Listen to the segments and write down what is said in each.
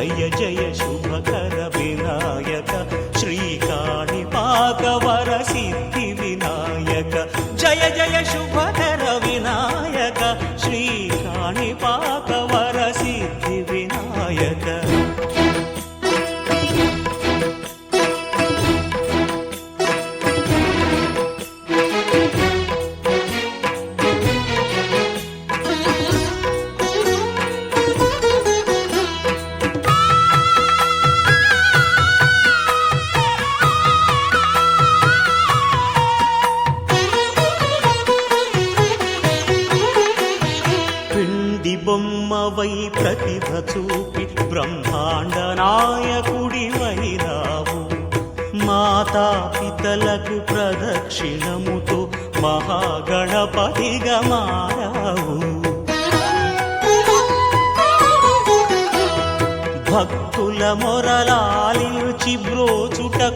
జయ జయ శుభకర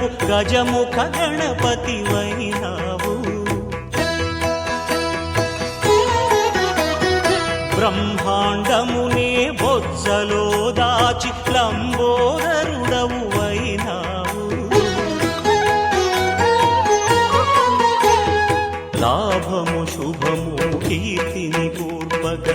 గజముఖ గజముఖ గణపతి వైనావు బ్రహ్మాండమునే బొజ్జలో దాచి లంబోదరుడవు వైనావు లాభము శుభము కీర్తిని పూర్వక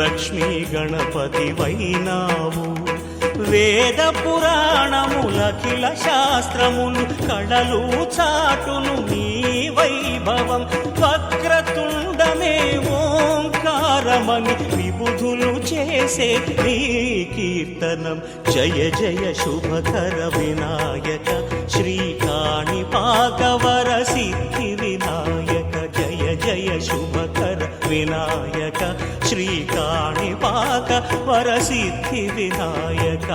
లక్ష్మీ గణపతి వైనావు వేద పురాణములఖిల శాస్త్రములు కళలు చాటును నీ వైభవం. వక్రతుండమే ఓంకారమని విబుధులు చేసే నీ కీర్తనం. జయ జయ శుభకర వినాయక శ్రీకాణి పాకవర సిద్ధి వినాయక జయ జయ శుభకర వినాయక. వరసిద్ధి వర సిద్ధి వినాయక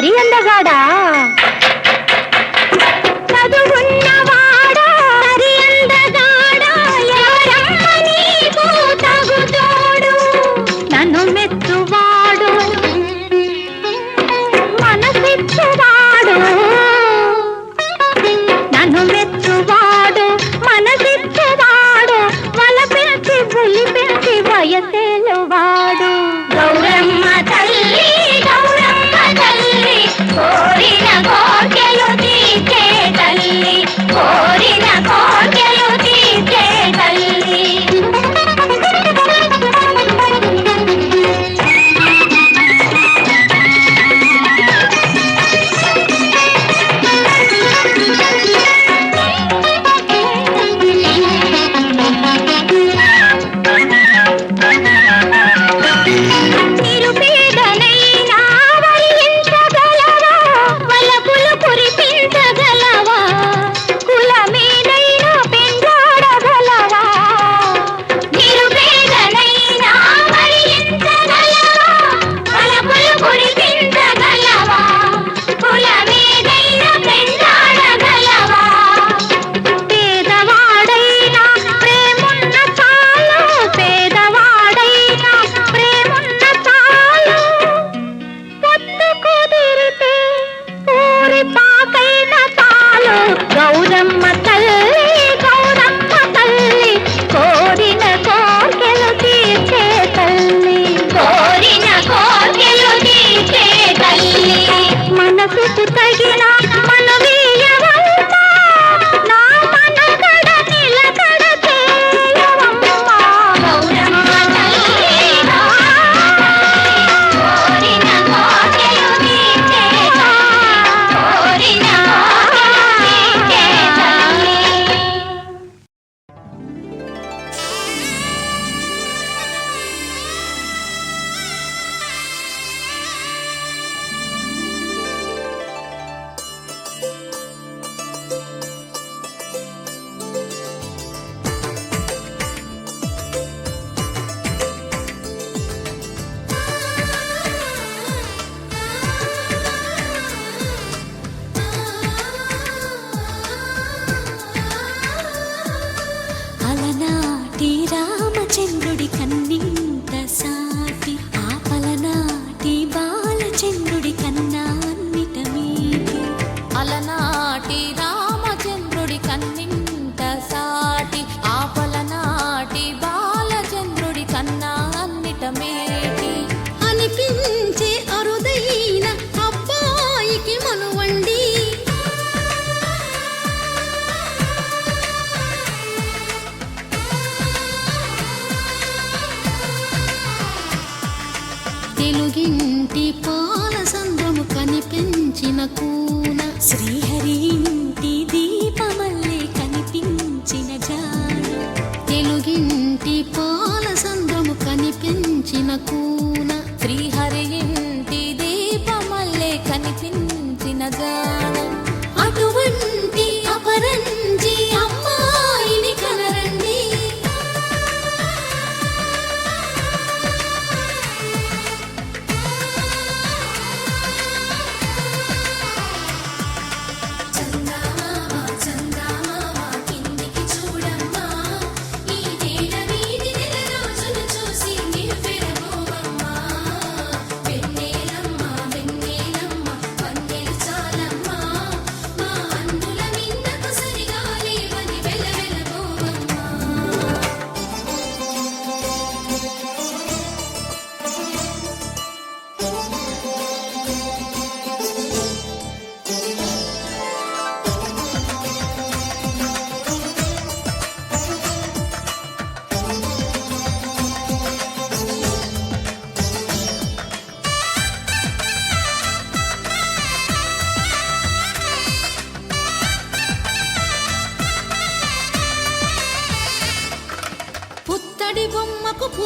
கரியண்டகாடா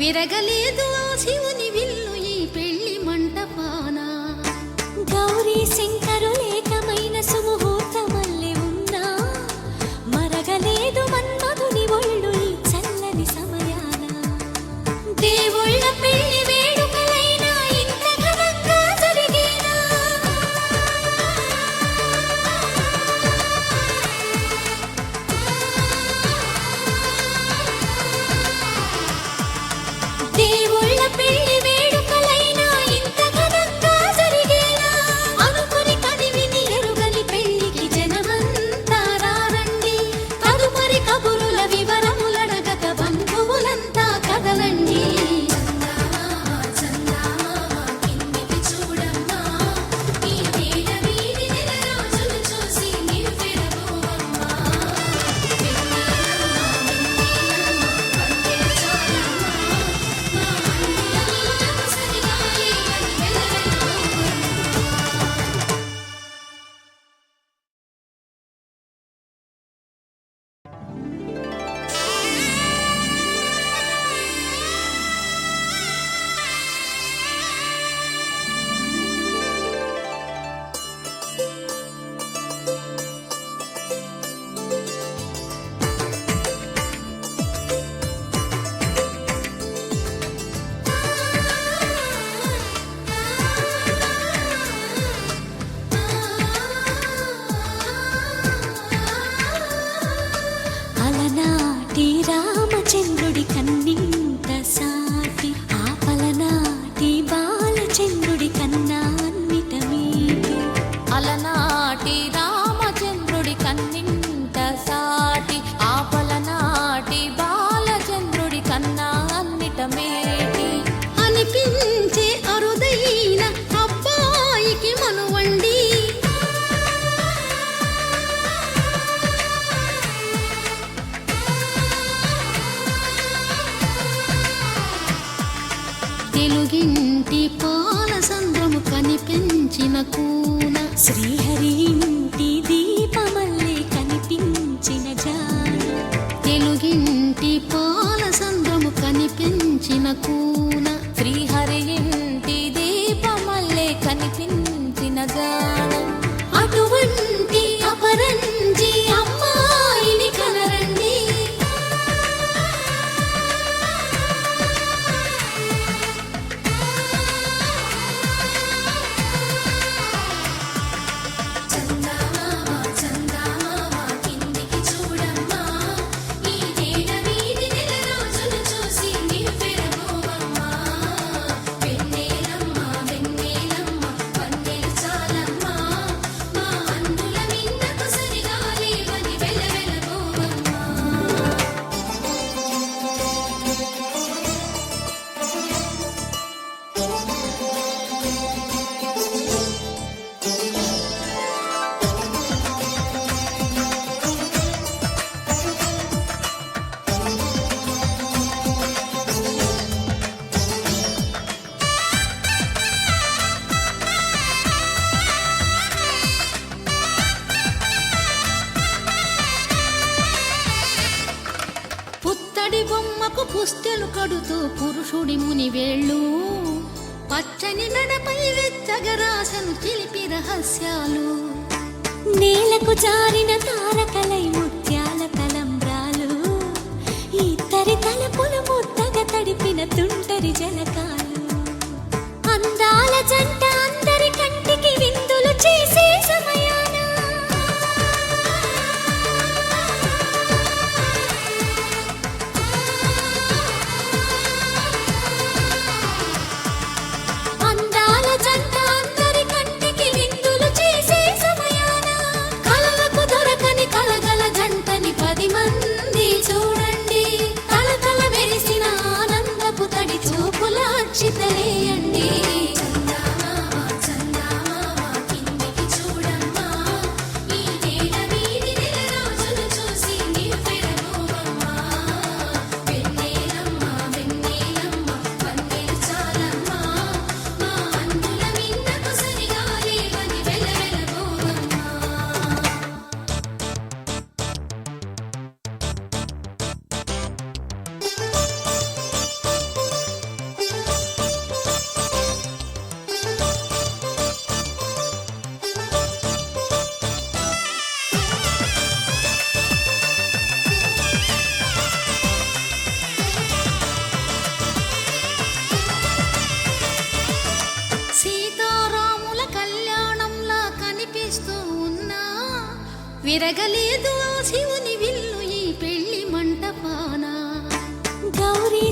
విరగలేదు ఆ శివుని श्री పచ్చడి బొమ్మకు పుస్తెలు కడుతూ పురుషుడి ముని వేళ్ళు. పచ్చని నడపై వెచ్చగరాశను చిలిపి రహస్యాలు. నేలకు జారిన తారకలై ముత్యాల కలంబ్రాలు. ఇద్దరి తలపులు ముద్దగా తడిపిన తుంటరి జలకాలు. అందాల జంట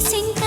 ఆ